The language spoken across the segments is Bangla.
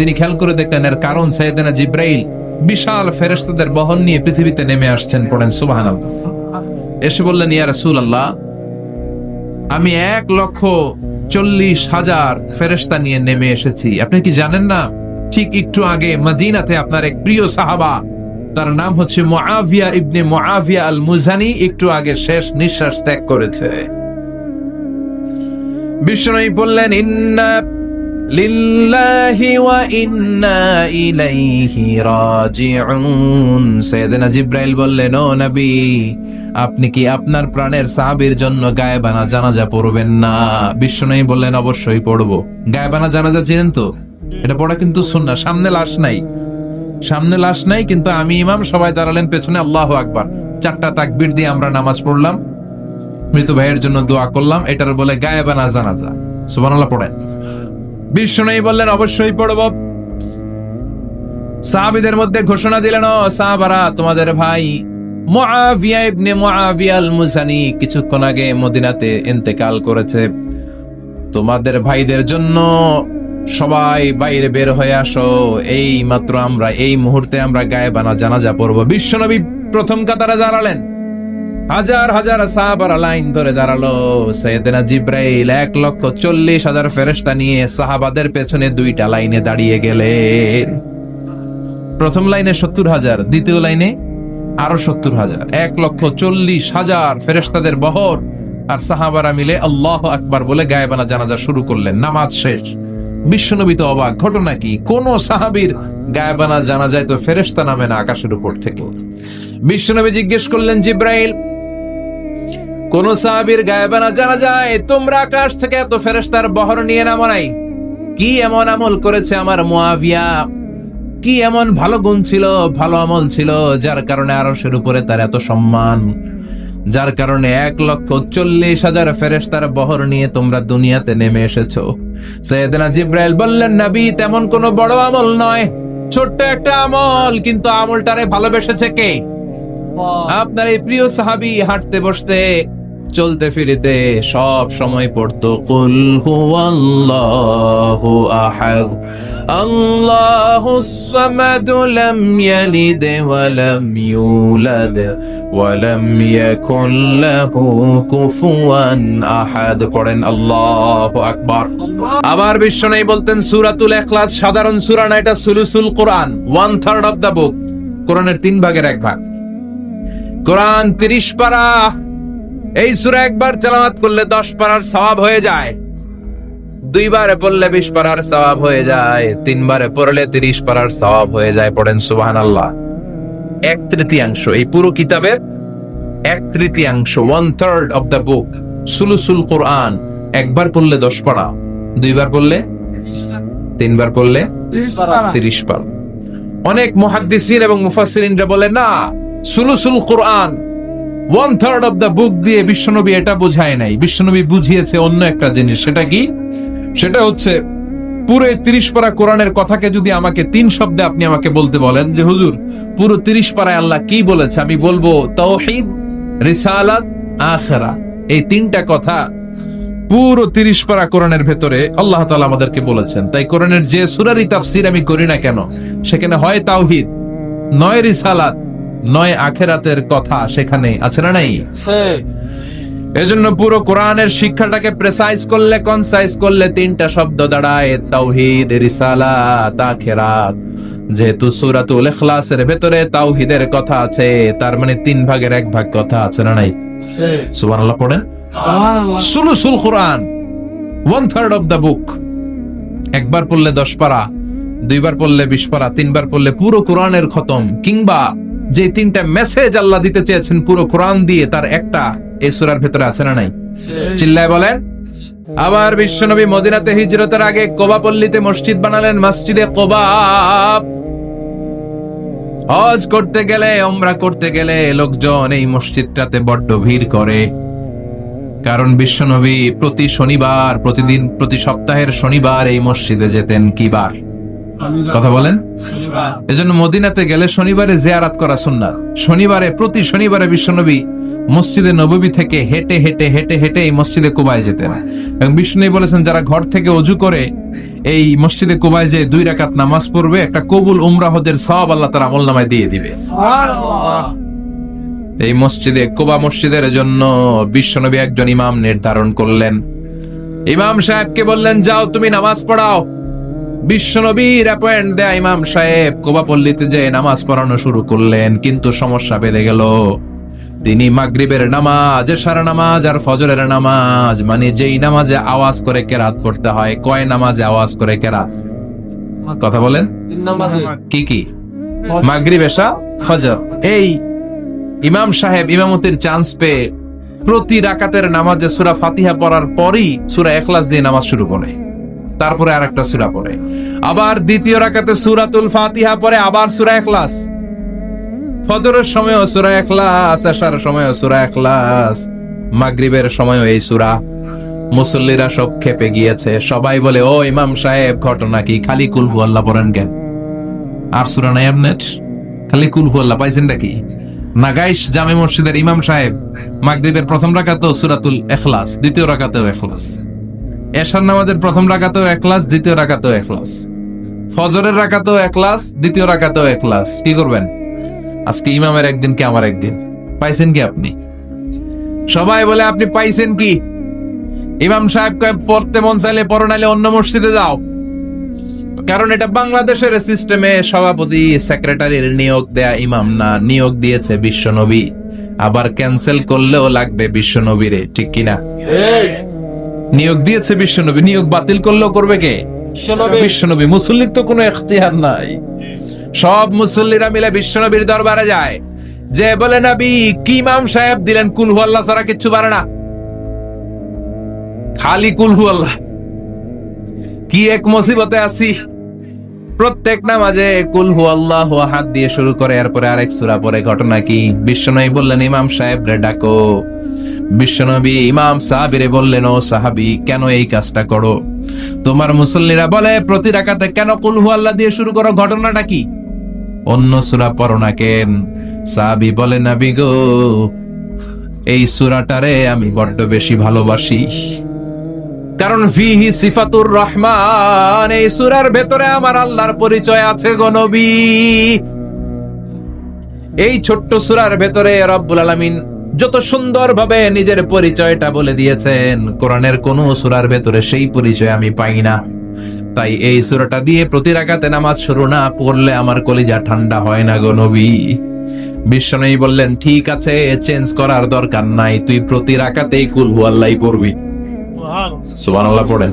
তিনি খেয়াল করে দেখলেন এর কারণ সাইয়েদানা জিব্রাইল বিশাল ফেরেশতাদের বহন নিয়ে পৃথিবীতে নেমে আসছেন পড়েন সুবহানাল্লাহ। এসে বললেন, ইয়া রাসূলুল্লাহ, আমি এক লক্ষ চল্লিশ হাজার ফেরেশতা নিয়ে নেমে এসেছি। আপনি কি জানেন না? ঠিক একটু আগে মদিনাতে আপনার এক প্রিয় সাহাবা, তার নাম হচ্ছে মুআবিয়া ইবনে মুআবিয়া আল মুজানি একটু আগে শেষ নিঃশ্বাস ত্যাগ করেছে। বিষ্ণু বললেন, ইন্না আপনি কি আপনার প্রাণের সাহাবীর জন্য গায়েবানা জানাজা পড়বেন না? বিষ্ণু বললেন, অবশ্যই পড়ব। গায়েবানা জানাজা চিনেন তো? এটা পড়া কিন্তু সুন্নাহ, সামনে লাশ নাই। সামনে লাশ নাই, কিন্তু আমি ইমাম, সবাই দাঁড়ালেন পেছনে, আল্লাহ আকবার। চারটা তাকবির দিয়ে আমরা নামাজ পড়লাম। মৃত ভাইয়ের জন্য দোয়া করলাম, এটার বলে গায়েবানা জানাজা। সুবহানাল্লাহ, পড়েন। বিষ্ণু বললেন, অবশ্যই পড়ব। সাহাবিদের মধ্যে ঘোষণা দিলেন, ও সাহাবারা, তোমাদের ভাই মুআবিয়া ইবনে মুআবিয়া আল মুসানি কিছুক্ষণ আগে মদিনাতে ইন্তেকাল করেছে। তোমাদের ভাইদের জন্য সবাই বাইরে বের হয়ে আসো। এই মাত্র আমরা, এই মুহূর্তে আমরা গায়েবানা জানাজা পড়ব। বিশ্বনবী প্রথম কাতারে দাঁড়ালেন হাজার হাজার সাহাবারা লাইন ধরে দাঁড়াল। সৈয়দনা জিব্রাইল এক লক্ষ চল্লিশ হাজার ফেরেস্তা নিয়ে সাহাবাদের পেছনে দুইটা লাইনে দাঁড়িয়ে গেলেন। প্রথম লাইনে সত্তর হাজার, দ্বিতীয় লাইনে আরও সত্তর হাজার। এক লক্ষ চল্লিশ হাজার ফেরেস্তাদের বহর। আর সাহাবারা মিলে আল্লাহ আকবার বলে গায়েবানা জানাজা শুরু করলেন। নামাজ শেষ। বিশ্বনবী তো অবাক। ঘটনা কি? কোন সাহাবীর গায়েবানা জানা যায় তো ফেরেস্তা নামে না আকাশের উপর থেকে? বিশ্বনবী জিজ্ঞেস করলেন, জিব্রাইল কোন সাহাবীর গায়েবানা জানা যায় তোমরা আকাশ থেকে এত ফেরেস্তার বহর নিয়ে নামো নাই। কি এমন আমল করেছে আমার মুয়াবিয়া কি এমন ভালো গুণ ছিল ভালো আমল ছিল যার কারণে আরশের উপরে তার এত সম্মান? যার কারণে এক লক্ষ চল্লিশ হাজার ফেরেস্তার বহর নিয়ে তোমরা দুনিয়াতে নেমে এসেছ। সৈয়দনা জিব্রাইল বললেন নবী তেমন কোনো বড় আমল নয়। ছোট্ট একটা আমল কিন্তু আমলটারে ভালোবেসেছে কে? আপনার এই প্রিয় সাহাবি হাঁটতে বসতে চলতে ফিরিতে সব সময় পড়তো, কুল হুয়াল্লাহু আহাদ আল্লাহুস সামাদ লাম ইয়ালিদ ওয়া লাম ইউলাদ, ওয়া লাম লাহু কুফুয়ান আহাদ। পড়েন আল্লাহু আকবার। আবার বিশ্বনবী বলতেন, সূরাতুল ইখলাস, সাধারণ সূরা না, এটা সুলুসুল কোরআন one third of the book কোরআনের তিন ভাগের এক ভাগ। কোরআন তিরিশ পারা এই সুরা একবার তেলাওয়াত করলে দশ পারার সওয়াব হয়ে যায়। দুইবারে পড়লে বিশ পারার সওয়াব হয়ে যায় তিনবারে পড়লে তিরিশ পারার সওয়াব হয়ে যায় পড়েন সুবাহান আল্লাহ এক তৃতীয়াংশ এই পুরো কিতাবের এক তৃতীয়াংশ one third of the book সুলুসুল কোরআন একবার পড়লে দশ পারা দুইবার পড়লে তিনবার পড়লে তিরিশ পারা। অনেক মুহাদ্দিসিন এবং মুফাসসিরিনরা বলে না সুলুসুল কোরআন one third of the book দিয়ে বিশ্বনবী এটা বোঝায় নাই। বিশ্বনবী বুঝিয়েছে অন্য একটা জিনিস, সেটা কি? সেটা হচ্ছে, পুরো তিরিশ পারা কোরআনের কথাকে যদি আমাকে তিন শব্দে আপনি আমাকে বলতে বলেন যে, হুজুর, পুরো তিরিশ পারায় আল্লাহ কি বলেছে? আমি বলব, তৌহিদ, রিসালাত, আখেরা। এই তিনটা কথা পুরো তিরিশ পারা কোরআনের ভেতরে আল্লাহ তালা আমাদেরকে বলেছেন। তাই কোরআনের যে সুরারি তাফসির আমি করি না কেন? সেখানে হয় তাওহিদ, নয় রিসালাত নয় আখেরাতের কথা সেখানে আছে না নাই? এজন্য পুরো কোরআনের শিক্ষাটাকে প্রেসাইজ করলে কনসাইজ করলে তিনটা শব্দ দাঁড়ায় তাওহিদ রিসালাত আখেরাত। যেহেতু সূরাতুল ইখলাসের ভেতরে তাওহিদের কথা আছে তার মানে তিন ভাগের এক ভাগ কথা আছে না নাই? সুবহানাল্লাহ পড়েন। সুলুসুল কোরআন one third of the book একবার পড়লে দশ পারা দুইবার পড়লে বিশ পারা তিনবার পড়লে পুরো কোরআনের খতম। কিংবা যে তিনটা মেসেজ আল্লাহ দিতে চেয়েছেন পুরো কোরআন দিয়ে, তার একটা এই সূরার ভেতরে আছে না নাই? চিল্লায় বলেন, আবার বিশ্বনবী মদিনাতে হিজরতের আগে কোবাপল্লীতে মসজিদ বানালেন, মসজিদে কোবা। হজ করতে গেলে ওমরা করতে গেলে লোকজন এই মসজিদটাতে বড্ড ভিড় করে। কারণ বিশ্বনবী প্রতি শনিবার, প্রতিদিন, প্রতি সপ্তাহের শনিবার এই মসজিদে যেতেন কিবার? কথা বলেন? এজন্য মদিনাতে গেলে শনিবারে জিয়ারাত করা সুন্নাত। শনিবারে, প্রতি শনিবারে বিশ্বনবী মসজিদে নববী থেকে হেঁটে হেঁটে হেঁটে হেঁটে এই মসজিদে কুবায় যেতেন। এবং বিষ্ণু বলেছেন, যারা ঘর থেকে অজু করে এই মসজিদে কোবায় যে দুই রাকাত নামাজ পড়বে, একটা কবুল উমরা হজের সব আল্লাহ তার আমল নামায় দিয়ে দিবে। এই মসজিদে, কোবা মসজিদের জন্য বিশ্বনবী একজন ইমাম নির্ধারণ করলেন। ইমাম সাহেবকে বললেন, যাও তুমি নামাজ পড়াও। বিশ্বনবীর অ্যাপয়েন্ট দেয়া ইমাম সাহেব কোবা পল্লীতে যে নামাজ পড়ানো শুরু করলেন কিন্তু সমস্যা বেড়ে গেল। তিনি মাগরিবের নামাজ এশার নামাজ আর ফজরের নামাজ মানে যেই নামাজে আওয়াজ করে কেরাত পড়তে হয় কয় নামাজে আওয়াজ করে কেরাত? কথা বলেন। কি কি? মাগরিব এশা ফজর। এই ইমাম সাহেব ইমামতির চান্স পেয়ে প্রতি রাকাতের নামাজে সুরা ফাতিহা পড়ার পরই সুরা এখলাস দিয়ে নামাজ শুরু করে। তারপরে আর একটা সুরা পড়ে। আবার দ্বিতীয় রাকাতে সুরাতুল ফাতিহা পরে আবার সুরা এখলাস ফজরের সময়ও সুরা এখলাস আসার সময়ও সুরা এখলাস মাগরিবের সময়ও এই সুরা। মুসল্লিরা সব খেপে গিয়েছে। সবাই বলে, ও ইমাম সাহেব, ঘটনা কি? খালি কুলহু আল্লাহ পড়েন কেন? আর সুরা নাই আপনার খালি কুলহু আল্লাহ, পাইছেন নাকি নাগাইশ জামে মসজিদের ইমাম সাহেব, মাগরিবের প্রথম রাকাতেও সুরাতুল এখলাস দ্বিতীয় রাকাতেও এখলাস এশার নামাজের প্রথম রাকাতেও এখলাস দ্বিতীয় রাকাতেও এখলাস ফজরের রাকাতেও এখলাস দ্বিতীয় রাকাতেও এখলাস কি করবেন? আজকে ইমামের একদিন কি আমার একদিন? পাইছেন কি আপনি? সবাই বলে, আপনি পাইছেন কি? ইমাম সাহেব পড়তে মন চাইলে পড়ো, নাইলে অন্য মসজিদে যাও। কারণ এটা বাংলাদেশের সিস্টেমে সভাপতি সেক্রেটারির নিয়োগ দেয়া ইমাম না। নিয়োগ দিয়েছে বিশ্বনবী। আবার ক্যান্সেল করলেও লাগবে বিশ্বনবীরে, ঠিক কিনা? নিয়োগ দিয়েছে বিশ্বনবী। নিয়োগ বাতিল করলেও করবে কে? বিশ্বনবী। মুসল্লির তো কোনো এখতিয়ার নাই। সব মুসল্লিরা মিলে বিশ্বনবীর দরবারে যায়। যে বলে নবী কি ইমাম সাহেব দিলেন? কুলহু আল্লাহ ছাড়া কিচ্ছু পারে না। খালি কুলহু আল্লাহ। কি এক মুসিবতে আছি। প্রত্যেক নামাজে কুল হু আল্লাহ হাত দিয়ে শুরু করে এরপরে আরেক সূরা পরে ঘটনা কি? বিশ্বনবী বললেন ইমাম সাহেব রে ডাকো। বিশ্বনবী ইমাম সাহাবিরে বললেন, ও সাহাবি, কেন এই কাজটা করো? তোমার মুসল্লিরা বলে, প্রতি রাকাতে কেন কুল হু আল্লাহ দিয়ে শুরু করো? ঘটনাটা কি? অন্য সূরা পড়ো না কেন? সাহাবি বলে, নবী গো, এই সূরাটারে আমি বড্ড বেশি ভালোবাসি। কারণ ফিহি সিফাতুর রহমান, এই সুরার ভেতরে আমার আল্লাহর পরিচয় আছে গো নবী। এই ছোট্ট সূরার ভেতরে রব্বুল আলামিন যত সুন্দরভাবে নিজের পরিচয়টা বলে দিয়েছেন কোরআনের কোন সূরার ভেতরে সেই পরিচয় আমি পাই না। তাই এই সূরাটা দিয়ে প্রতি রাকাতে নামাজ শুরু না পড়লে আমার কলিজা ঠান্ডা হয় না গো নবী। বিশ্বনবী বললেন ঠিক আছে চেঞ্জ করার দরকার নাই তুই প্রতি রাকাতেই কুল হু আল্লাহ পড়বি। সুবহানাল্লাহ। পড়েন।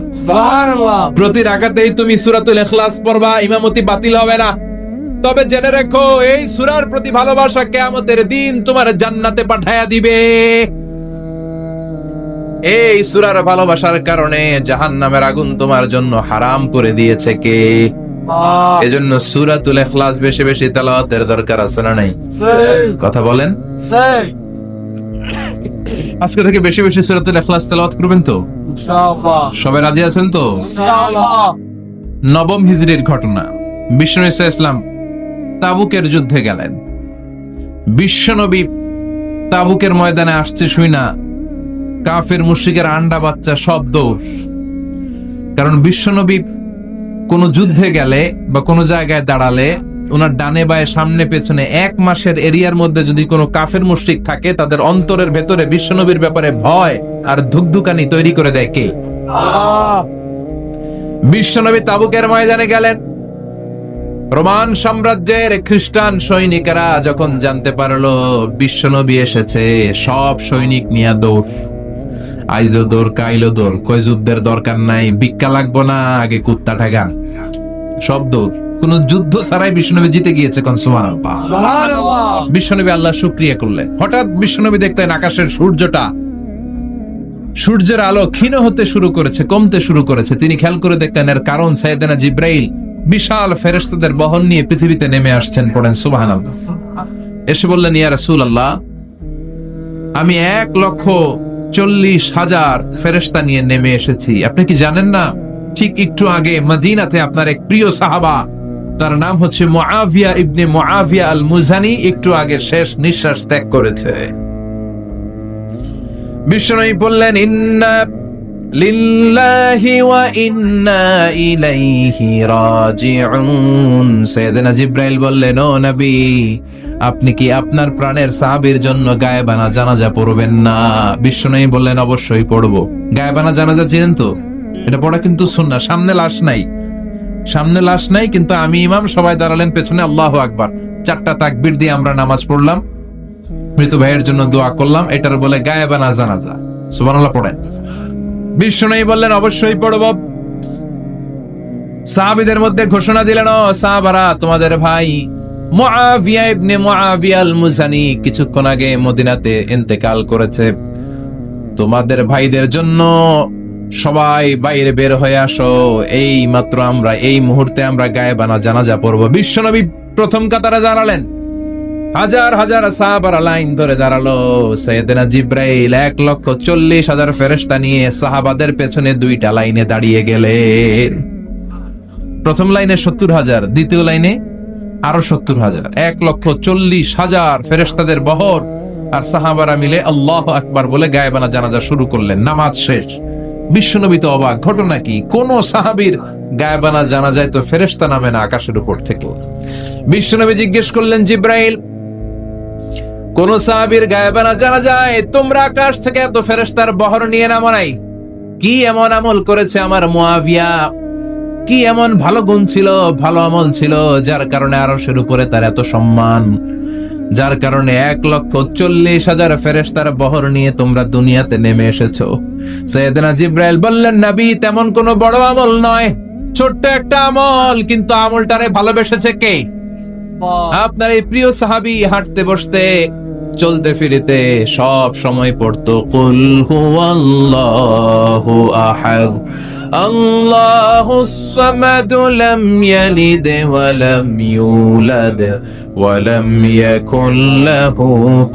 প্রতি রাকাতেই তুমি সূরাতুল ইখলাস পড়বা ইমামতি বাতিল হবে না। তবে জেনে রেখো এই সূরার প্রতি ভালোবাসা কিয়ামতের দিন তোমার জান্নাতে পাঠায়া দিবে। এই সূরার ভালোবাসার কারণে জাহান্নামের আগুন তোমার জন্য হারাম করে দিয়েছে কে? এজন্য সূরাতুল ইখলাস বেশি বেশি তেলাওয়াতের দরকার আছে না নাই? কথা বলেন। আজকে থেকে বেশি বেশি সূরাতুল ইখলাস তেলাওয়াত করবেন তো? সবাই রাজি আছেন তো? নবম হিজরির ঘটনা। বিষ্ণু ইসা ইসলাম তাবুকের যুদ্ধে গেলেন। বিশ্বনবী তাবুকের ময়দানে আসছে শুই না। কাফের মুশরিকের আন্ডা বাচ্চা সব দোষ। কারণ বিশ্বনবী কোন যুদ্ধে গেলে বা কোনো জায়গায় দাঁড়ালে ওনার ডানে বায়ে সামনে পেছনে এক মাসের এরিয়ার মধ্যে যদি কোনো কাফের মুশরিক থাকে তাদের অন্তরের ভেতরে বিশ্বনবীর ব্যাপারে ভয় আর ধুকধুকানি তৈরি করে দেয় কে? বিশ্বনবী তাবুকের ময়দানে গেলেন। রোমান সাম্রাজ্যের খ্রিস্টান সৈনিকেরা যখন জানতে পারল বিশ্বনবী এসেছে সব সৈনিক নিয়ে দৌড়। আইজো দৌড় কাইলো দৌড় কয় যুদ্ধের দরকার নাই ভিক্ষা লাগবো না আগে কুত্তা ঠেগান সব দৌড়। কোন যুদ্ধ ছাড়াই বিশ্বনবী জিতে গিয়েছে কোন বিশ্বনবী আল্লাহ শুক্রিয়া করলেন। হঠাৎ বিশ্বনবী দেখলেন আকাশের সূর্যটা সূর্যের আলো ক্ষীণ হতে শুরু করেছে কমতে শুরু করেছে। তিনি খেয়াল করে দেখলেন এর কারণ সাইয়েদানা জিব্রাইল বিশাল ফেরেশতাদের বহন নিয়ে পৃথিবীতে নেমে আসছেন পড়েন, সুবহানাল্লাহ। এসে বললেন, ইয়া রাসূলুল্লাহ, আমি এক লক্ষ চল্লিশ হাজার ফেরেশতা নিয়ে নেমে এসেছি। আপনি কি জানেন না, ঠিক একটু আগে মদিনাতে আপনার এক প্রিয় সাহাবা, তার নাম হচ্ছে মুআবিয়া ইবনে মুআবিয়া আল মুজানি একটু আগে শেষ নিঃশ্বাস ত্যাগ করেছে। বিশ্বনবী বললেন, ইন্না আপনি কি আপনার প্রাণের সাহাবীর জন্য গায়েবানা জানাজা পড়বেন না? বিশ্বনবী বললেন, অবশ্যই পড়ব। গায়েবানা জানাজা চিনেন তো? এটা পড়া কিন্তু সুন্নাহ, সামনে লাশ নাই। সামনে লাশ নাই, কিন্তু আমি ইমাম, সবাই দাঁড়ালেন পেছনে, আল্লাহ আকবার। চারটা তাকবির দিয়ে আমরা নামাজ পড়লাম। মৃত ভাইয়ের জন্য দোয়া করলাম, এটার বলে গায়েবানা জানাজা। সুবহানাল্লাহ, পড়েন। বিষ্ণু বললেন, অবশ্যই পড়ব। সাহাবিদের মধ্যে ঘোষণা দিলেন সাহাবারা, তোমাদের ভাই মুআবিয়া ইবনে মুআবিয়া আল কিছুক্ষণ আগে মদিনাতে ইন্তেকাল করেছে। তোমাদের ভাইদের জন্য সবাই বাইরে বের হয়ে আসো। এই মাত্র আমরা, এই মুহূর্তে আমরা গায়েবানা জানাজা পড়ব। বিশ্বনবী প্রথম কাতারে দাঁড়ালেন হাজার হাজার সাহাবারা লাইন ধরে দাঁড়াল। সৈয়দনা জিব্রাইল এক লক্ষ চল্লিশ হাজার ফেরেস্তা নিয়ে সাহাবাদের পেছনে দুইটা লাইনে দাঁড়িয়ে গেলেন। প্রথম লাইনে সত্তর হাজার, দ্বিতীয় লাইনে আরও সত্তর হাজার। এক লক্ষ চল্লিশ হাজার ফেরেস্তাদের বহর। আর সাহাবারা মিলে আল্লাহ আকবার বলে গায়েবানা জানাজা শুরু করলেন। নামাজ শেষ। বিশ্বনবী তো অবাক। ঘটনা কি? কোন সাহাবীর গায়েবানা জানা যায় তো ফেরেস্তা নামে না আকাশের উপর থেকে। বিশ্বনবী জিজ্ঞেস করলেন, জিব্রাইল কোন সাহাবীর গায়েবানা জানা যায়, তোমরা আকাশ থেকে এত ফেরেস্তার বহর নিয়ে নামো নাই। কি এমন আমল করেছে আমার মুয়াবিয়া কি এমন ভালো গুণ ছিল, ভালো আমল ছিল, যার কারণে আরশের উপরে তার এত সম্মান? যার কারণে এক লক্ষ চল্লিশ হাজার ফেরেস্তার বহর নিয়ে তোমরা দুনিয়াতে নেমে এসেছ। সৈয়দনা জিব্রাইল বললেন, নবী, তেমন কোনো বড় আমল নয়। ছোট্ট একটা আমল, কিন্তু আমলটারে ভালোবেসেছে কে? আপনার এই প্রিয় সাহাবি হাঁটতে বসতে চলতে ফিরিতে সব সময় পড়তো কুল হুয়াল্লাহু আহাদ আল্লাহু সামাদ লাম ইয়ালিদ ওয়া লাম ইউলাদ ওয়া লাম ইয়াকুল লাহু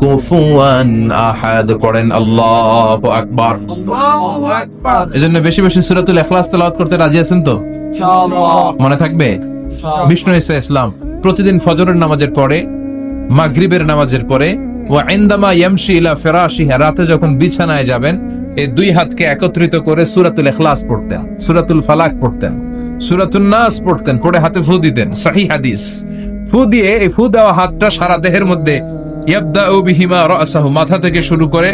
কুফুয়ান আহাদ। পড়েন আল্লাহু আকবার। এজন্য বেশি বেশি সূরাতুল ইখলাস তেলাওয়াত করতে রাজি আছেন তো? মনে থাকবে? বিষ্ণু ইসা ইসলাম। প্রতিদিন ফজরের নামাজের পরে মাগরিবের নামাজের পরে ও আইন্দামা ইয়ামশি ইলা ফিরাশিহা রাতে যখন বিছানায় যাবেন এই দুই হাতকে একত্রিত করে সূরাতুল ইখলাস পড়তেন সূরাতুল ফালাক পড়তেন সূরাতুন নাস পড়তেন পড়ে হাতে ফু দিতেন সহিহ হাদিস। ফু দিয়ে এই ফু দেওয়া হাতটা সারা দেহের মধ্যে ইয়াবদাউ বিহিমা রাসাহু মাথা থেকে শুরু করে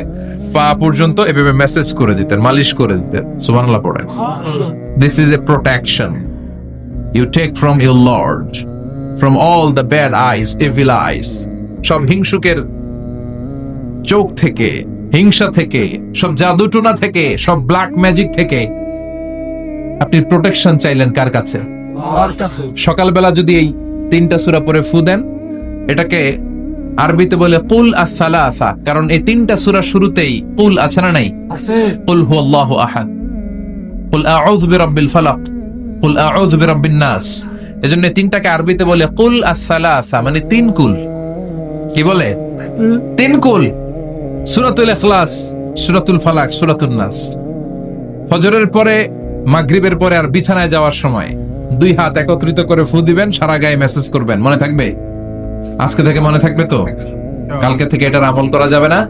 পা পর্যন্ত এভাবে মেসেজ করে দিতেন মালিশ করে দিতেন সুবহানাল্লাহ পড়েন। This is a protection you take from your Lord. From all the bad eyes, evil eyes, সব হিংসুকের চোখ থেকে হিংসা থেকে সব জাদুটুনা থেকে সব ব্ল্যাক ম্যাজিক থেকে আপনি প্রোটেকশন চাইলেন কার কাছে? সকালবেলা যদি এই তিনটা সূরা পরে ফু দেন এটাকে আরবিতে বলে কুল আসসালা আসা কারণ এই তিনটা সূরা শুরুতেই কুল আছে না নাই? কুল হু আল্লাহ আহাদ। কুল আউযু বিরাব্বিল ফালাক। কুল আউযু বিরাব্বিন নাস। এজন্য তিনটাকে আরবিতে বলে কুল আসসালাসা মানে তিন কুল। কি বলে? তিন কুল। সূরাতুল ইখলাস, সূরাতুল ফালাক, সূরাতুন নাস। ফজরের পরে, মাগরিবের পরে আর বিছানায় যাওয়ার সময় দুই হাত একত্রিত করে ফু দিবেন, সারা গায়ে মেসেজ করবেন। মনে থাকবে? আজকে থেকে মনে থাকবে তো? কালকে থেকে এটার আমল করা যাবে না?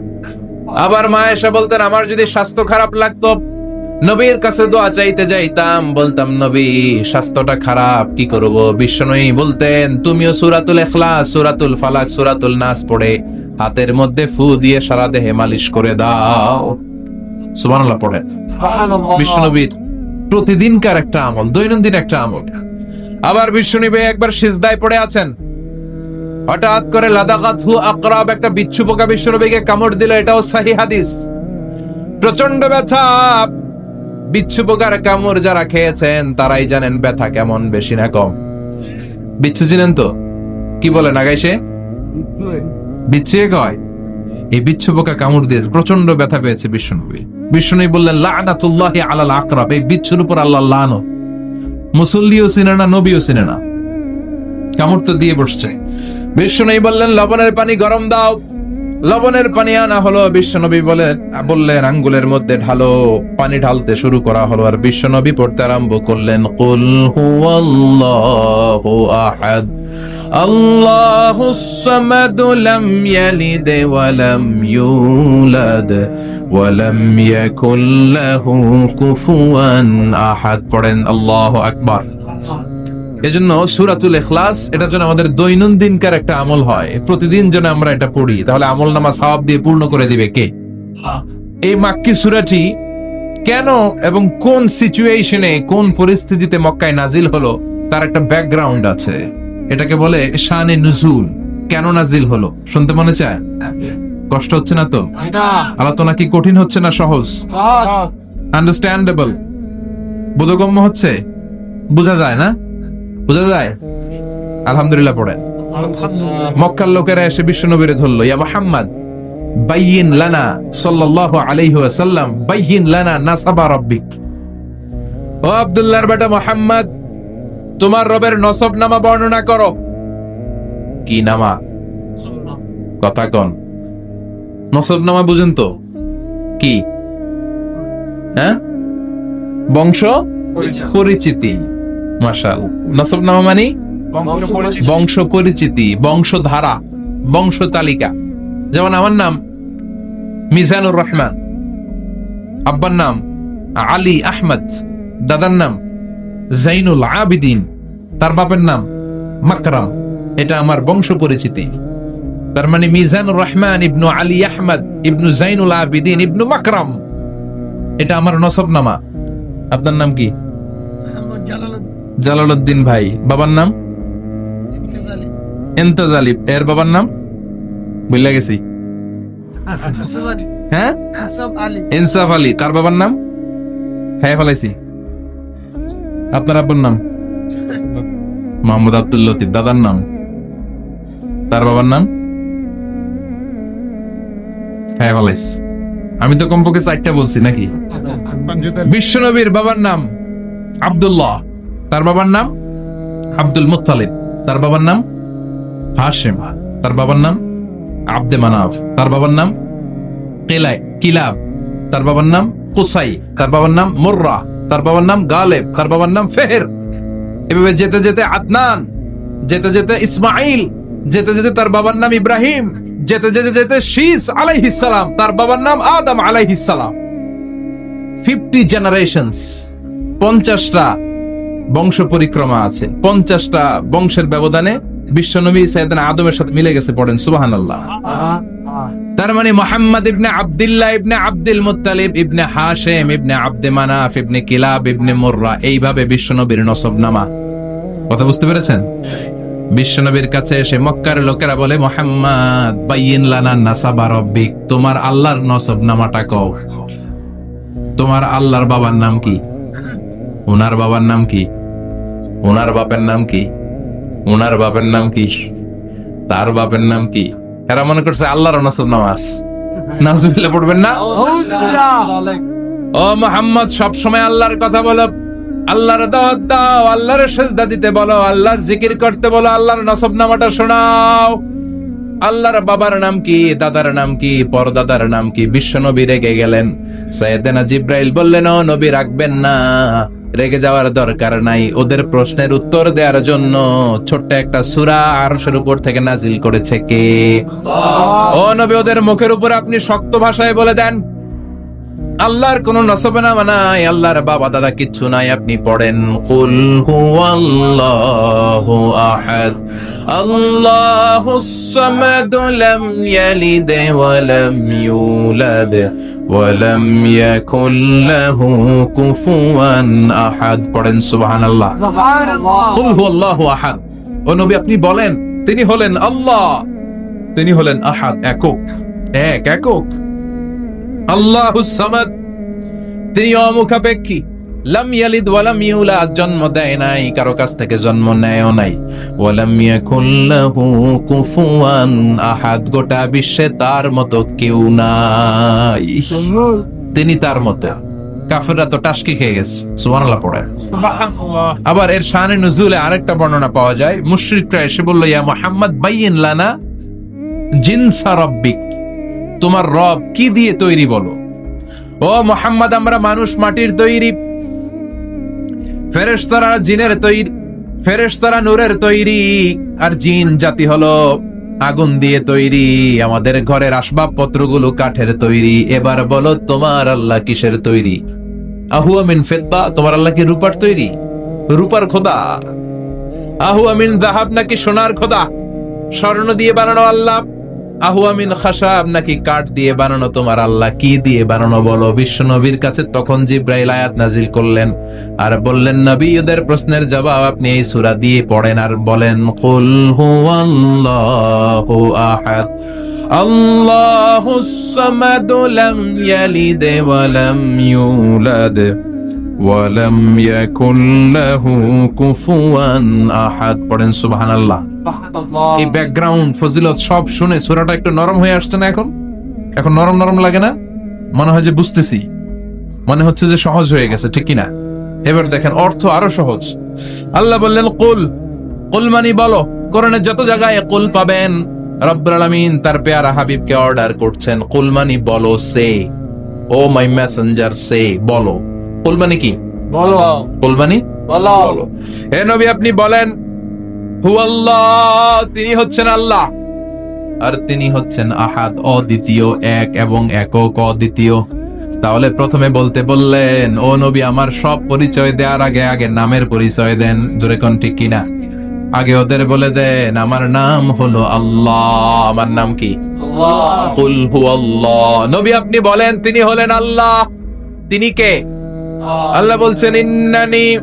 আবার মা এসে বলতেন, আমার যদি স্বাস্থ্য খারাপ লাগতো নবীর কাছে দোয়া চাইতে যাইতাম বলতাম নবী স্বাস্থ্যটা খারাপ কি করব? বিশ্বনয়ী বলতেন তুমিও সুরাতুল এখলাস সুরাতুল ফালাক সুরাতুল নাস পড়ে হাতের মধ্যে ফু দিয়ে সারা দেহে মালিশ করে দাও। সুবহানাল্লাহ পড়েন। বিশ্বনবীর প্রতিদিনকার একটা আমল দৈনন্দিন একটা আমল। আবার বিশ্বনবী একবার সিজদায় পড়ে আছেন। হঠাৎ করে লাদাকাত হু আকরাব একটা বিচ্ছু পোকা বিশ্বনবীকে কামড় দিল এটাও সাহি হাদিস। প্রচণ্ড ব্যথা বিচ্ছু পোকার কামড় যারা খেয়েছেন, তারাই জানেন ব্যথা কেমন বেশি না কম। বিচ্ছু চিনেন তো? কি বলে নাগাইছে বিচ্ছু কয়? এই বিচ্ছু পোকা কামড় দিয়ে প্রচণ্ড ব্যথা পেয়েছে বিষ্ণুনবী বিষ্ণুনবী বললেন, লানাতুল্লাহ আলাল আকরাব এই বিচ্ছুর উপর আল্লাহ লানো। মুসল্লিও চিনে না, নবীও চিনে না। কামড় তো দিয়ে বসছে। বিষ্ণুনবী বললেন, লবণের পানি গরম দাও। লবণের পানি আনা হলো, বিশ্বনবী বলে বললেন, আঙ্গুলের মধ্যে ঢালো, পানি ঢালতে শুরু করা হলো, আর বিশ্বনবী পড়তে আরম্ভ করলেন, কুল হুয়াল্লাহু আহাদ, আল্লাহ আহাদ। পড়েন আকবার। এজন্য সুরাতুল ইখলাস এটার জন্য আমাদের দৈনন্দিনকার একটা আমল হয়। প্রতিদিন যেন আমরা এটা পড়ি তাহলে আমল নামা সওয়াব দিয়ে পূর্ণ করে দিবে কে? এই মাক্কি সুরাটি কেন এবং কোন সিচুয়েশনে কোন পরিস্থিতিতে মক্কায় নাজিল হলো তার একটা ব্যাকগ্রাউন্ড আছে। এটাকে বলে শানে নুজুল। কেন নাজিল হলো? শুনতে মনে চায়? কষ্ট হচ্ছে না তো? আলোচনা কি কঠিন হচ্ছে না সহজ? আন্ডারস্ট্যান্ডেবল বোধগম্য হচ্ছে? বোঝা যায় না? বোঝা যায়? আলহামদুলিল্লাহ পড়েন। মক্কার লোকেরা এসে বিশ্বনবীরে ধরলো, ইয়া মোহাম্মদ লানা সাল্লাল্লাহু আলাইহি ওয়াসাল্লাম লানা নাসাবা রাব্বিক। ও আব্দুল্লাহর বেটা মোহাম্মদ, তোমার রবের নসব নামা বর্ণনা করো। কি নামা? কথা কন। নসব নামা বুঝেন তো। কি? হ্যাঁ? বংশ? পরিচিতি। নামা মানে? বংশ পরিচিতি বংশধারা বংশ তালিকা যেমন আমার নাম মিজানুর রহমান। আব্বার নাম আলী আহমদ। দাদার নাম জাইনুল আবিদিন। তার বাপের নাম মাকরাম। এটা আমার বংশ পরিচিতি তার মানে মিজানুর রহমান ইবনু আলী আহমদ ইবনু জাইনুল আবিদিন ইবনু মাকরাম। এটা আমার নসব নামা আপনার নাম কি? জালালউদ্দিন ভাই বাবার নাম? এন্তাজ আলী এর বাবার নাম? বুঝলা গেছি। হ্যাঁ? ইনসাফ আলী। তার বাবার নাম? খাই ফেলাইছি। আপনার আব্বুর নাম? মোহাম্মদ আব্দুল লতিফ। দাদার নাম? তার বাবার নাম? খাই ফেলাইস আমি তো কমপক্ষে চারটা বলছি নাকি? বিশ্বনবীর বাবার নাম আব্দুল্লাহ। তার বাবার নাম আব্দুল মুত্তালিব তার বাবার নাম হাশেম তার বাবার নাম আব্দে মানাফ তার বাবার নাম কেলাই কিলাব তার বাবার নাম কুসাই তার বাবার নাম মুর্রা তার বাবার নাম গালেব তার বাবার নাম ফেহের এভাবে যেতে যেতে আদনান যেতে যেতে ইসমাইল যেতে যেতে তার বাবার নাম ইব্রাহিম যেতে যেতে যেতে শীস আলাইহিস সালাম তার বাবার নাম আদম আলাইহিস সালাম ফিফটি জেনারেশনস পঞ্চাশটা বংশ পরিক্রমা আছে। পঞ্চাশটা বংশের ব্যবধানে বিশ্বনবী সাইদান আদমের সাথে মিলে গেছে পড়েন সুবাহান আল্লাহ তার মানে মোহাম্মদ ইবনে আব্দুল্লাহ ইবনে আব্দুল মুত্তালিব, ইবনে হাশেম ইবনে আব্দে মানাফ ইবনে কিলাব ইবনে মুররা এইভাবে বিশ্বনবীর নসব নামা কথা বুঝতে পেরেছেন? বিশ্বনবীর কাছে এসে মক্কার লোকেরা বলে, মোহাম্মদ বাইয়িন লানা নাসাবা রব্বিক, তোমার আল্লাহর নসব নামাটা কও। তোমার আল্লাহর বাবার নাম কি? ওনার বাবার নাম কি? ওনার বাপের নাম কি? ওনার বাপের নাম কি? তার বাপের নাম কি? এরা মনে করছে আল্লাহর নসব নামাজ। নাজুবিল্লাহ পড়বেন না? ও মোহাম্মদ, সব সময় আল্লাহর কথা বলো। আল্লাহর দাওয়াত দাও, আল্লাহর সেজদা দিতে বলো, আল্লাহর জিকির করতে বলো, আল্লাহর নসব নামাটা শোনাও। আল্লাহর বাবার নাম কি, দাদার নাম কি, পরদাদার নাম কি? বিশ্ব নবী রেগে গেলেন। সৈয়দেনা জিব্রাইল বললেন, ও নবী, রাখবেন না। রেগে যাওয়ার দরকার নাই। ওদের প্রশ্নের উত্তর দেওয়ার জন্য ছোট্ট একটা সূরা আরশের উপর থেকে নাজিল করেছে কে? ও নবী, ওদের মুখের উপর আপনি শক্ত ভাষায় বলে দেন। আল্লাহর কোন নসবে নামা নাই আল্লাহর বাবা দাদা কিচ্ছু নাই আপনি পড়েন কুল হুয়াল্লাহু আহাদ। আল্লাহুস সামাদ লাম ইয়ালিদ ওয়া লাম ইউলাদ ওয়া লাম ইয়াকুল লাহু কুফুয়ান আহাদ। পড়েন সুবহানাল্লাহ। কুল হুয়াল্লাহু আহাদ। ও নবী আপনি বলেন তিনি হলেন আল্লাহ তিনি হলেন আহাদ একক এক একক। তিনি অমুখাপেক্ষী। লাম ইয়ালিদ ওয়ালাম ইউলাদ জন্ম দেয় নাই কারও কাছ থেকে জন্ম নেয়ও নাই। ওয়ালাম ইয়াকুল্লাহু কুফুয়ান আহাদ গোটা বিশ্বে তার মতো কেউ নাই। তিনি তার মতো। কাফেররা তো টাসকি খেয়ে গেছে সুবহানাল্লাহ পড়ে। আবার এর শানে নুজুলে আরেকটা বর্ণনা পাওয়া যায়। মুশরিকরা এসে বলল ইয়া মুহাম্মদ বাইয়িন লানা জিনসা রব্বিক। তোমার রব কি দিয়ে তৈরি বলো? ও মোহাম্মদ, আমরা মানুষ মাটির তৈরি। ফেরেশতারা জিনের তৈরি, ফেরেশতারা নূরের তৈরি। আর জিন জাতি হলো আগুন দিয়ে তৈরি। আমাদের ঘরের আসবাবপত্রগুলো কাঠের তৈরি। এবার বলো, তোমার আল্লাহ কিসের তৈরি? আহু আমিন ফেদ্দা, তোমার আল্লাহ কি রূপার তৈরি? রূপার খোদা। আহু আমিন জাহাব নাকি সোনার খোদা? স্বর্ণ দিয়ে বানানো আল্লাহ। আহু আমিন খাসাব, নাকি কাঠ দিয়ে বানানো তোমার আল্লাহ? কি দিয়ে বানানো বলো? বিশ্ব নবীর কাছে তখন জিব্রাইল আয়াত নাজিল করলেন। আর বললেন নবী ওদের প্রশ্নের জবাব আপনি এই সূরা দিয়ে পড়েন আর বলেন, কুল হুয়াল্লাহু আহাদ। আল্লাহুস সামাদ লাম ইয়ালিদ ওয়া ইউলাদ। ওয়ালাম ইয়াকুন লাহু কুফুয়ান আহাদ পড়েন সুবহানাল্লাহ। এই ব্যাকগ্রাউন্ড ফজিলত সব শুনে সূরাটা একটু নরম হয়ে আসছে না এখন? এখন নরম নরম লাগে না? মনে হয় যে বুঝতেছি। মনে হচ্ছে যে সহজ হয়ে গেছে ঠিক কি না এবার দেখেন অর্থ আরও সহজ। আল্লাহ বললেন কুল কুল মানি বলো কোরআনের যত জায়গায় কুল পাবেন রব্বুল আলামিন তার পেয়ারা হাবিবকে অর্ডার করছেন। কুল মানি বলো সে। ও মাই মেসেঞ্জার সে বলো। কুল মানি কি? বলো। কুল মানি? বলো। হে নবী আপনি বলেন হু আল্লাহ তিনি হচ্ছেন আল্লাহ। আর তিনি হচ্ছেন আহাদ অদ্বিতীয় এক এবং একক অদ্বিতীয়। তাহলে প্রথমে বলতে বললেন ও নবী আমার সব পরিচয় দেওয়ার আগে আগে নামের পরিচয় দেন। জোরে কোন ঠিক কিনা আগে ওদের বলে দেন আমার নাম হলো আল্লাহ। আমার নাম কি? আল্লাহ। কুল হু আল্লাহ নবী আপনি বলেন তিনি হলেন আল্লাহ। তিনি কে? আল্লাহ বলছেন ইন্নানি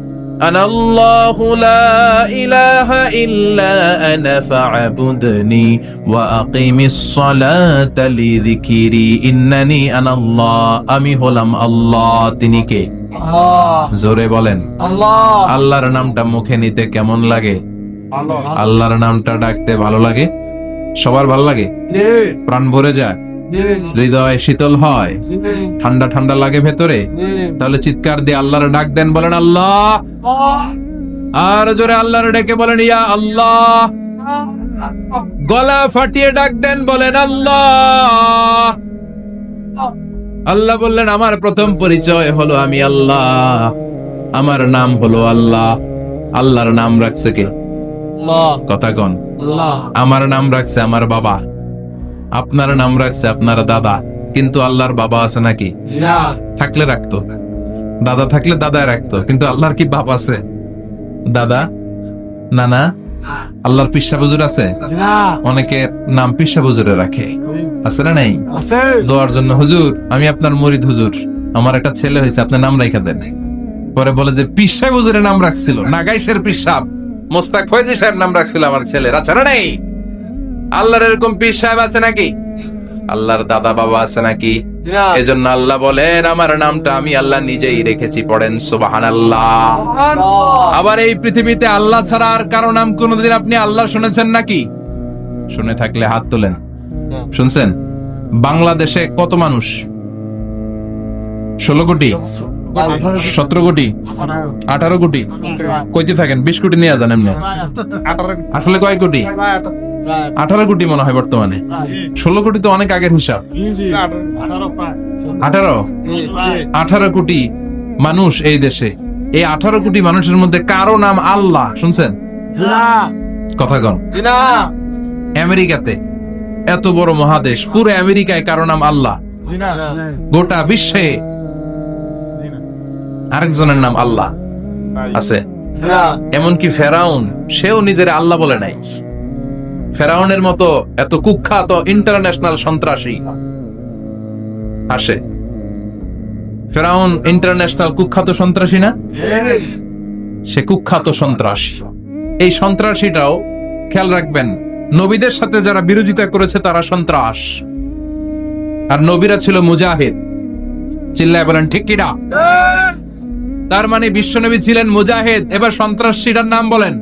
লা ইলাহা ইল্লা আনা ফা'বুদনি ওয়া আকিমিস সালাতা লিযিকরি। ইন্নানি আনা আল্লাহ আমি হলাম আল্লাহ তিনি কে? জোরে বলেন। আল্লাহ। আল্লাহর নামটা মুখে নিতে কেমন লাগে? আল্লাহর নামটা ডাকতে ভালো লাগে? সবার ভালো লাগে? প্রাণ ভরে যায়? হৃদয় শীতল হয়। ঠান্ডা ঠান্ডা লাগে ভেতরে। তাহলে চিৎকার দিয়ে আল্লাহর ডাক দেন বলেন আল্লাহ! আর জোরে আল্লাহর ডেকে বলেন ইয়া আল্লাহ! গলা ফাটিয়ে ডাক দেন বলেন আল্লাহ! আল্লাহ বললেন আমার প্রথম পরিচয় হলো আমি আল্লাহ। আমার নাম হলো আল্লাহ। আল্লাহর নাম রাখছে কে? কথা কন। আমার নাম রাখছে আমার বাবা। আপনার নাম রাখছে আপনার দাদা কিন্তু আল্লাহর বাবা আছে নাকি? থাকলে রাখতো। দাদা থাকলে দাদায় রাখতো কিন্তু আল্লাহর কি বাপ আছে? দাদা? নানা? আল্লাহর পিসা বুজুর আছে? না অনেকের নাম পিসা বুজুরে রাখে। আছে না নাই? দোয়ার জন্য হুজুর আমি আপনার মরিদ হুজুর। আমার একটা ছেলে হয়েছে আপনার নাম রাখা দেন। পরে বলে যে পিসা হুজুরের নাম রাখছিল নাগাইশের পিসাব মোস্তাক ফয়জি সাহেব নাম রাখছিল আমার ছেলের আচ্ছা না নাই? আল্লাহর এরকম পীর সাহেব আছে নাকি? আল্লাহর দাদা বাবা আছে নাকি? এজন্য আল্লাহ বলেন আমার নামটা আমি আল্লাহ নিজেই রেখেছি। পড়েন সুবাহান আবার এই পৃথিবীতে আল্লাহ ছাড়া আর কারও নাম কোনোদিন আপনি আল্লাহ শুনেছেন নাকি? শুনে থাকলে হাত তোলেন। শুনছেন? বাংলাদেশে কত মানুষ? ষোলো কোটি? সতেরো কোটি? আঠারো কোটি? কইতে থাকেন বিশ কোটি নিয়ে যান এমনি। আসলে কয় কোটি? আঠারো কোটি মনে হয় বর্তমানে। ষোলো কোটি তো অনেক আগের হিসাব। আঠারো আঠারো কোটি মানুষ এই দেশে। এই আঠারো কোটি মানুষের মধ্যে কারও নাম আল্লাহ শুনছেন? কথা কন। আমেরিকাতে এত বড় মহাদেশ পুরো আমেরিকায় কারও নাম আল্লাহ। গোটা বিশ্বে আরেকজনের নাম আল্লাহ আছে। এমনকি ফেরাউন সেও নিজের আল্লাহ বলে নাই। ফেরাউনের মতো এত কুখ্যাত ইন্টারন্যাশনাল সন্ত্রাসী আসে। ফেরাউন ইন্টারন্যাশনাল কুখ্যাত সন্ত্রাসী না? সে কুখ্যাত সন্ত্রাসী। এই সন্ত্রাসীটাও খেয়াল রাখবেন, নবীদের সাথে যারা বিরোধিতা করেছে তারা সন্ত্রাস। আর নবীরা ছিল মুজাহিদ। চিল্লায় বলেন, ঠিক কিনা তার মানে বিশ্বনবী ছিলেন মুজাহিদ। এবার সন্ত্রাসীটার নাম বলেন,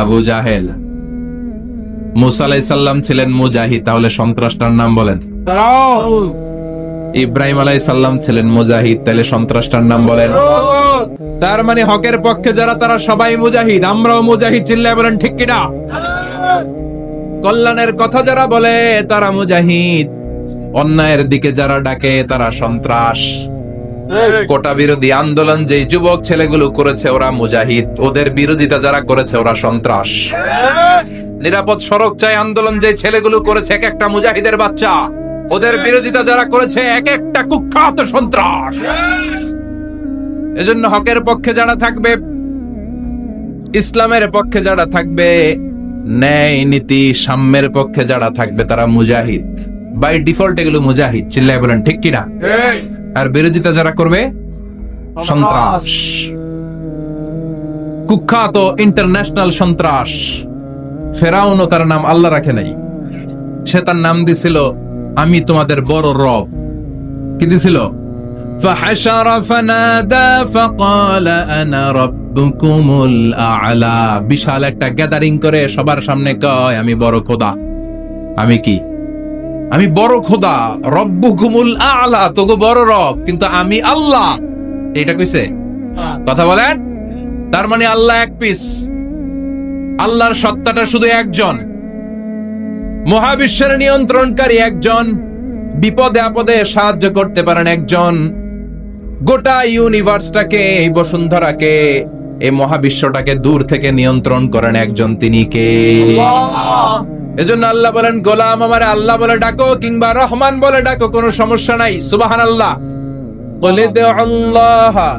আবু জাহেল। মুসা ছিলেন মুজাহিদ, তাহলে সন্ত্রাসটার নাম বলেন। ইব্রাহিম আলাইসাল্লাম ছিলেন মুজাহিদ, তাহলে সন্ত্রাসটার নাম বলেন। তার মানে হকের পক্ষে যারা, তারা সবাই মুজাহিদ, আমরাও মুজাহিদ চিল্লায় বলেন, ঠিক কিনা? কল্যাণের কথা যারা বলে, তারা মুজাহিদ। অন্যায়ের দিকে যারা ডাকে, তারা সন্ত্রাস। কোটা বিরোধী আন্দোলন যে যুবক ছেলেগুলো করেছে, ওরা মুজাহিদ। ওদের বিরোধিতা যারা করেছে, ওরা সন্ত্রাস। নিরাপদ সড়ক চাই আন্দোলন যে ছেলেগুলো করেছে এক একটা মুজাহিদের বাচ্চা। ওদের বিরোধিতা যারা করেছে এক একটা কুখ্যাত সন্ত্রাস। এজন্য হকের পক্ষে যারা থাকবে ইসলামের পক্ষে যারা থাকবে ন্যায় নীতি সাম্যের পক্ষে যারা থাকবে তারা মুজাহিদ। বাই ডিফল্ট এগুলো মুজাহিদ চিল্লায় বলেন ঠিক কিনা? আর বিরোধিতা যারা করবে সন্ত্রাস। কুখ্যাত ইন্টারন্যাশনাল সন্ত্রাস। ফেরাউনও তার নাম আল্লাহ রাখে নাই সে তার নাম দিছিল আমি তোমাদের বড় রব কি দিছিল فحشر فنادى فقال انا ربكم الاعلى বিশাল একটা গ্যাদারিং করে সবার সামনে কয় আমি বড় খোদা আমি কি আমি বড় খোদা রব্বুকুমুল আলা তোগো বড় রব কিন্তু আমি আল্লাহ এটা কইছে কথা বলেন তার মানে আল্লাহ এক পিস আল্লাহর সত্তাটা শুধু একজন। মহাবিশ্বের নিয়ন্ত্রণকারী একজন। বিপদে আপদে সাহায্য করতে পারেন একজন। গোটা ইউনিভার্সটাকে এই বসুন্ধরাকে এই মহাবিশ্বটাকে দূর থেকে নিয়ন্ত্রণ করেন একজন। তিনি কে? এজন্য আল্লাহ বলেন গোলাম আমার আল্লাহ বলে ডাকো কিংবা রহমান বলে ডাকো কোনো সমস্যা নাই। সুবাহান আল্লাহ বলে দে আল্লাহ।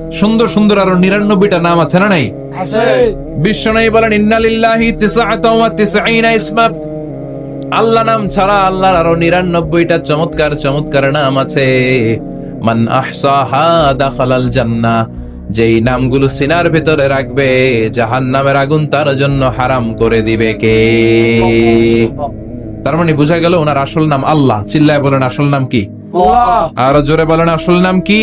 সুন্দর সুন্দর আরও নিরানব্বইটা নাম আছে না নাই? বিশ্ব নাই বলেন ইন্নালিল্লাহি ইসমা। আল্লাহ নাম ছাড়া আল্লাহর আরও নিরানব্বইটা চমৎকার চমৎকার নাম আছে। মান আহসাহা দাখালাল জান্নাহ যেই নামগুলো সিনার ভিতরে রাখবে জাহান্নামের আগুন তার জন্য হারাম করে দিবে কে? তার মানে বোঝা গেল ওনার আসল নাম আল্লাহ। চিল্লায় বলেন আসল নাম কি? আরও জোরে বলেন আসল নাম কি?